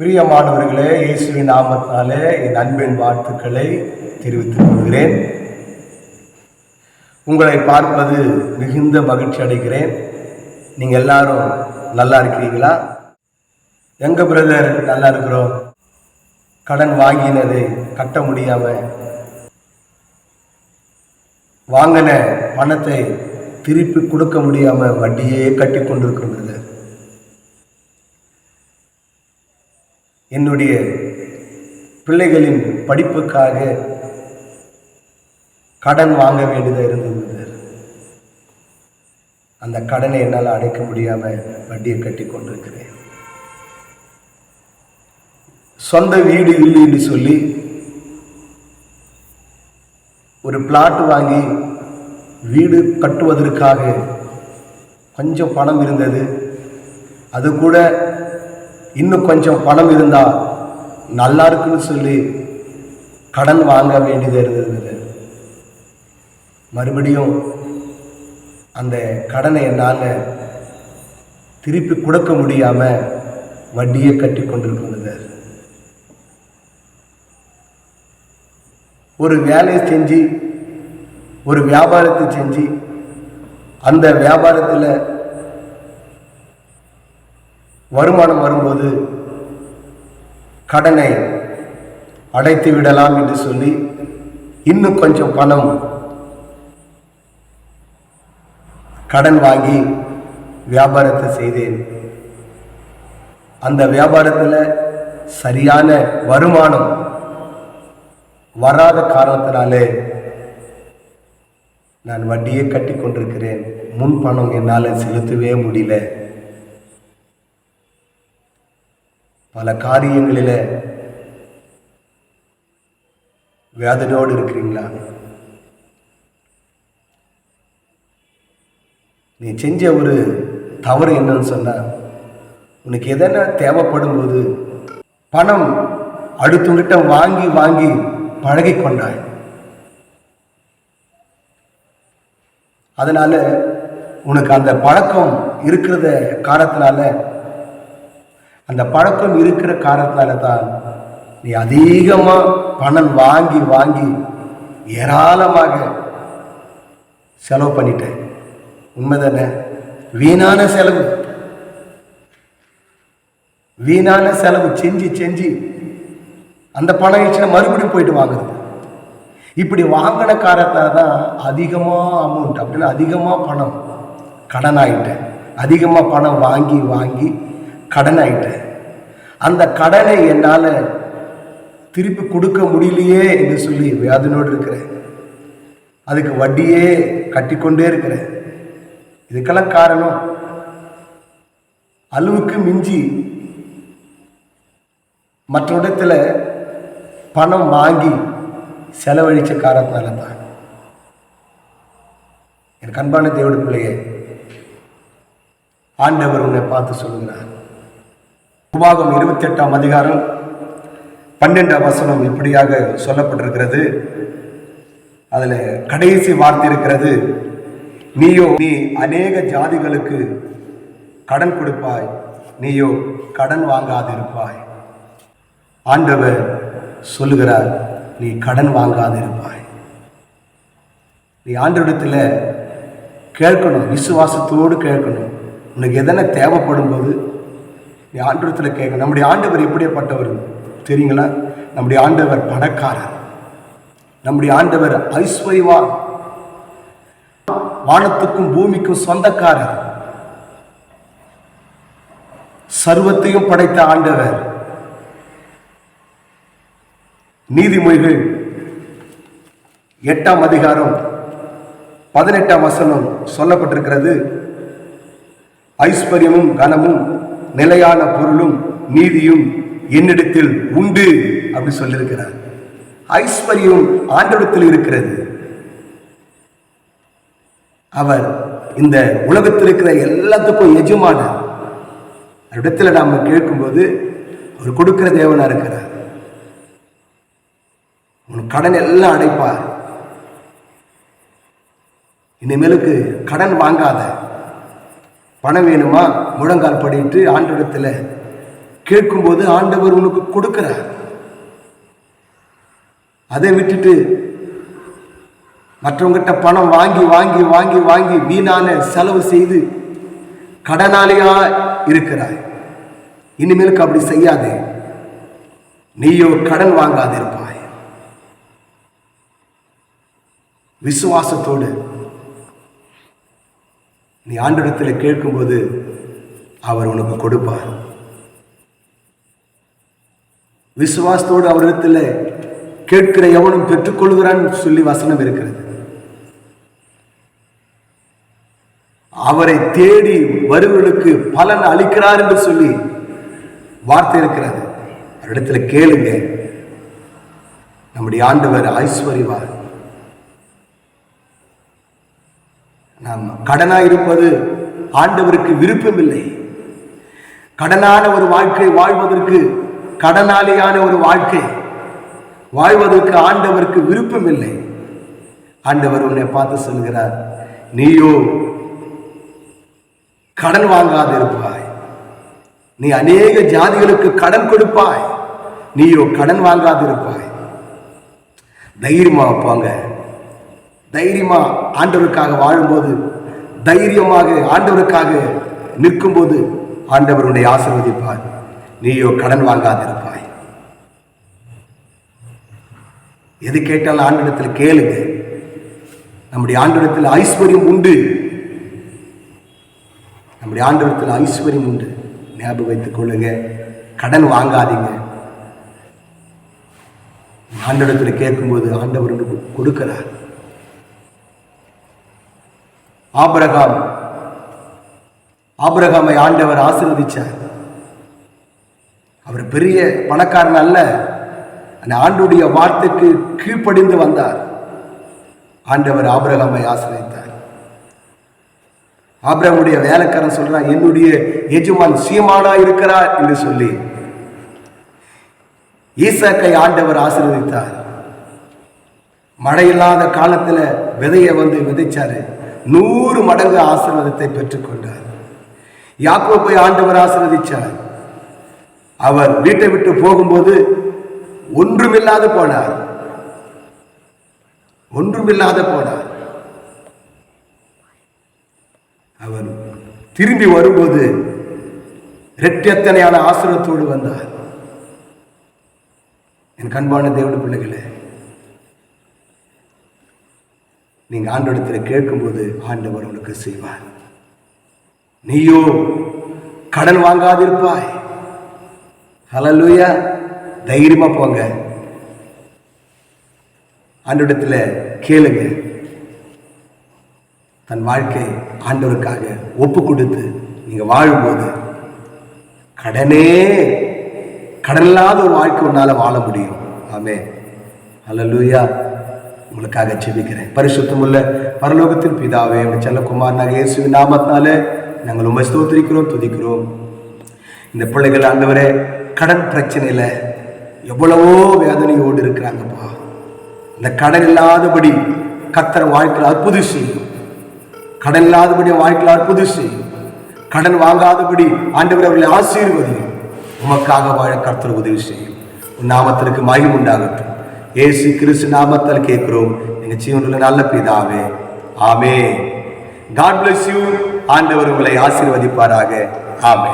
பிரியமானவர்களே இயேசுவின் நாமத்தாலே என் அன்பின் வாழ்த்துக்களை தெரிவித்துக் கொள்கிறேன். உங்களை பார்ப்பது மிகுந்த மகிழ்ச்சி அடைகிறேன். நீங்கள் எல்லாரும் நல்லா இருக்கிறீங்களா? எங்க பிரதர் நல்லா இருக்கிறோம்? கடன் வாங்கினதை கட்ட முடியாம வாங்கின பணத்தை திருப்பி கொடுக்க முடியாம வட்டியே கட்டி கொண்டிருக்கிறோம் பிரதர் என்னுடைய பிள்ளைகளின் படிப்புக்காக கடன் வாங்க வேண்டியதாக இருந்தது. அந்த கடனை என்னால் அடைக்க முடியாமல் வட்டியை கட்டி கொண்டிருக்கிறேன். சொந்த வீடு இல்லை என்று சொல்லி ஒரு பிளாட் வாங்கி வீடு கட்டுவதற்காக கொஞ்சம் பணம் இருந்தது. அது கூட இன்னும் கொஞ்சம் பணம் இருந்தால் நல்லா இருக்குன்னு சொல்லி கடன் வாங்க வேண்டியது இருந்தது. மறுபடியும் அந்த கடனை என்னால் திருப்பி கொடுக்க முடியாமல் வட்டியை கட்டி கொண்டிருக்கிறது. ஒரு வேலையை செஞ்சு ஒரு வியாபாரத்தை செஞ்சு அந்த வியாபாரத்தில் வருமானம் வரும்போது கடனை அடைத்து விடலாம் என்று சொல்லி இன்னும் கொஞ்சம் பணம் கடன் வாங்கி வியாபாரத்தை செய்தேன். அந்த வியாபாரத்தில் சரியான வருமானம் வராத காரணத்தினாலே நான் வட்டியே கட்டி கொண்டிருக்கிறேன் முன் பணம் என்னால் செலுத்தவே முடியல. பல காரியங்களில் வேதனையோடு இருக்கிறீங்களா? நீ செஞ்ச ஒரு தவறு என்னன்னு சொன்னா உனக்கு எதனா தேவைப்படும் போது பணம் அடுத்தவங்கிட்ட வாங்கி வாங்கி பழகி கொண்டாய். அதனால உனக்கு அந்த பழக்கம் இருக்கிறத காரணத்தினால அந்த பழக்கம் இருக்கிற காரணத்தால தான் நீ அதிகமாக பணம் வாங்கி வாங்கி ஏராளமாக செலவு பண்ணிட்ட. உண்மைதானே? வீணான செலவு. வீணான செலவு செஞ்சு செஞ்சு அந்த பணம் ஆயிடுச்சுன்னா மறுபடியும் போயிட்டு வாங்குறது. இப்படி வாங்கின காரணத்தால் தான் அதிகமாக அமௌண்ட் அப்படின்னா அதிகமாக பணம் கடன் ஆகிட்டேன் அதிகமாக பணம் வாங்கி வாங்கி கடன் ஆயிட்டேன் அந்த கடனை என்னால் திருப்பி கொடுக்க முடியலையே என்று சொல்லி வியாதினோடு இருக்கிறேன். அதுக்கு வட்டியே கட்டிக்கொண்டே இருக்கிறேன். இதுக்கெல்லாம் காரணம்? அளவுக்கு மிஞ்சி மற்ற இடத்துல பணம் வாங்கி செலவழிச்ச காரணத்தினால தான் என் கண்பான தேவட பிள்ளையே ஆண்டவர் உன்னை பார்த்து சொல்லுகிறார். உபாகம் இருபத்தி எட்டாம் அதிகாரம் பன்னெண்டாம் வசனம் இப்படியாக சொல்லப்பட்டிருக்கிறது. அதில் கடைசி வார்த்தை இருக்கிறது நீயோ நீ அநேக ஜாதிகளுக்கு கடன் கொடுப்பாய். நீயோ கடன் வாங்காதிருப்பாய். ஆண்டவர் சொல்லுகிறார் நீ கடன் வாங்காதிருப்பாய். நீ ஆண்டவரிடத்தில் கேட்கணும் விசுவாசத்தோடு கேட்கணும். உனக்கு எதனா தேவைப்படும் போது ஆண்டவரத்தில் கேட்க நம்முடைய ஆண்டவர் எப்படியப்பட்டவர் தெரியுங்களா? நம்முடைய ஆண்டவர் பணக்காரர். நம்முடைய ஆண்டவர் ஐஸ்வர்யவான். வானத்துக்கும் பூமிக்கும் சொந்தக்காரர். சர்வத்தையும் படைத்த ஆண்டவர். நீதிமொழிகள் எட்டாம் அதிகாரம் பதினெட்டாம் வசனம் சொல்லப்பட்டிருக்கிறது. ஐஸ்வர்யமும் கனமும் நிலையான பொருளும் நீதியும் என்னிடத்தில் உண்டு அப்படி சொல்லியிருக்கிறார். ஐஸ்வர்யம் ஆண்டவத்தில் இருக்கிறது. அவர் இந்த உலகத்தில் இருக்கிற எல்லாத்துக்கும் எஜமானர். இடத்துல நாம கேட்கும்போது அவர் கொடுக்கிற தேவனா இருக்கிறார். உன் கடன் எல்லாம் அடைப்பார். இனிமேலுக்கு கடன் வாங்காத. பணம் வேணுமா? முழங்கால் படிட்டு ஆண்டவரிடத்தில் கேட்கும்போது ஆண்டவர் உனக்கு கொடுக்கிறார். அதை விட்டுட்டு மற்றவங்கிட்ட பணம் வாங்கி வாங்கி வாங்கி வாங்கி வீணான செலவு செய்து கடனாளியா இருக்கிறாய். இனிமேலுக்கு அப்படி செய்யாதே. நீயோ கடன் வாங்காதிருப்பாய். விசுவாசத்தோடு நீ ஆண்டிடத்தில் கேட்கும்போது அவர் உனக்கு கொடுப்பார். விசுவாசத்தோடு அவரிடத்தில் கேட்கிற எவனும் பெற்றுக்கொள்கிறான்னு சொல்லி வசனம் இருக்கிறது. அவரை தேடி வருவர்களுக்கு பலன் அளிக்கிறார் என்று சொல்லி வார்த்தை இருக்கிறது. அவரிடத்துல கேளுங்க. நம்முடைய ஆண்டவர் ஐஸ்வர்யவார் நாம் கடனாக இருப்பது ஆண்டவருக்கு விருப்பமில்லை. கடனான ஒரு வாழ்க்கை வாழ்வதற்கு கடனாளியான ஒரு வாழ்க்கை வாழ்வதற்கு ஆண்டவருக்கு விருப்பமில்லை. ஆண்டவர் உன்னை பார்த்து சொல்கிறார் நீயோ கடன் வாங்காது இருப்பாய். நீ அநேக ஜாதிகளுக்கு கடன் கொடுப்பாய். நீயோ கடன் வாங்காது இருப்பாய். தைரியமா வைப்பாங்க. தைரியமா ஆண்டவருக்காக வாழும்போது தைரியமாக ஆண்டவருக்காக நிற்கும்போது ஆண்டவருடைய ஆசிர்வதிப்பார். நீயோ கடன் வாங்காதிருப்பாய். எது கேட்டாலும் ஆண்டிடத்தில் கேளுங்க. நம்முடைய ஆண்டிடத்தில் ஐஸ்வர்யம் உண்டு. நம்முடைய ஆண்டிடத்தில் ஐஸ்வர்யம் உண்டு. ஞாபகம் வைத்துக் கொள்ளுங்க. கடன் வாங்காதீங்க. ஆண்டிடத்தில் கேட்கும்போது ஆண்டவர் கொடுக்கிறார். ஆபரகாம். ஆபரகாமை ஆண்டவர் ஆசீர்வதிச்சார். அவர் பெரிய பணக்காரன் அல்ல. அந்த ஆண்டுடைய வார்த்தைக்கு கீழ்ப்படிந்து வந்தார். ஆண்டவர் ஆபரகாமை ஆசிரியத்தார் ஆபிரகமுடைய வேலைக்காரன் சொல்றான் என்னுடைய எஜமான் சீமானா இருக்கிறார் என்று சொல்லி. ஈசாக்கை ஆண்டவர் ஆசீர்வதித்தார். மழை இல்லாத காலத்துல விதையை வந்து விதைச்சாரு. நூறு மடங்கு ஆசீர்வாதத்தை பெற்றுக்கொண்டார். யாக்கோப்பை ஆண்டவர் ஆசீர்வதிச்சார். அவர் வீட்டை விட்டு போகும்போது ஒன்றுமில்லாது போனார். ஒன்றுமில்லாத போனார். அவர் திரும்பி வரும்போது ரெட்டத்தனையான ஆசிரத்தோடு வந்தார். என் கண்பான தேவடு பிள்ளைகளே நீங்க ஆண்டவரத்தில் கேட்கும்போது ஆண்டவர் உனக்கு செய்வார். நீயோ கடன் வாங்காதிருப்பாய். ஹலலூயா தைரியமா போங்க. ஆண்டவரத்தில் கேளுங்க. தன் வாழ்க்கை ஆண்டவருக்காக ஒப்பு கொடுத்து நீங்க வாழும்போது கடனே கடன் இல்லாத ஒரு வாழ்க்கை உன்னால வாழ முடியும். ஆமே ஹalleluya உங்களுக்காக செபிக்கிறேன் பரிசுத்தமுள்ள பரலோகத்தின் பிதாவே உடைய செல்லகுமார் நாங்கள் இயேசுவின் நாமத்தினாலே நாங்கள் உண்மை ஸ்தோத்திரிக்கிறோம் துதிக்கிறோம். இந்த பிள்ளைகள் ஆண்டவரே கடன் பிரச்சனையில் எவ்வளவோ வேதனையோடு இருக்கிறாங்கப்பா. இந்த கடன் இல்லாதபடி கத்தர் வாழ்க்கையில் அற்புதம் செய்யும். கடன் இல்லாதபடி வாழ்க்கையில் அற்புதம் செய்யும். கடன் வாங்காதபடி ஆண்டவர் அவர்களை ஆசீர்வதியும். உமக்காக வாழ கர்த்தர் உதவி செய்யும். உன் நாமத்திற்கு மகிழ்வு உண்டாகட்டும். ஏசு கிறிஸ்து நாமத்தால் கேட்கிறோம். எங்க ஜீவனில் நல்ல பிதாவே. ஆமே காட் பிளஸ் யூ ஆண்டவர் உங்களை ஆசீர்வதிப்பாராக. ஆமே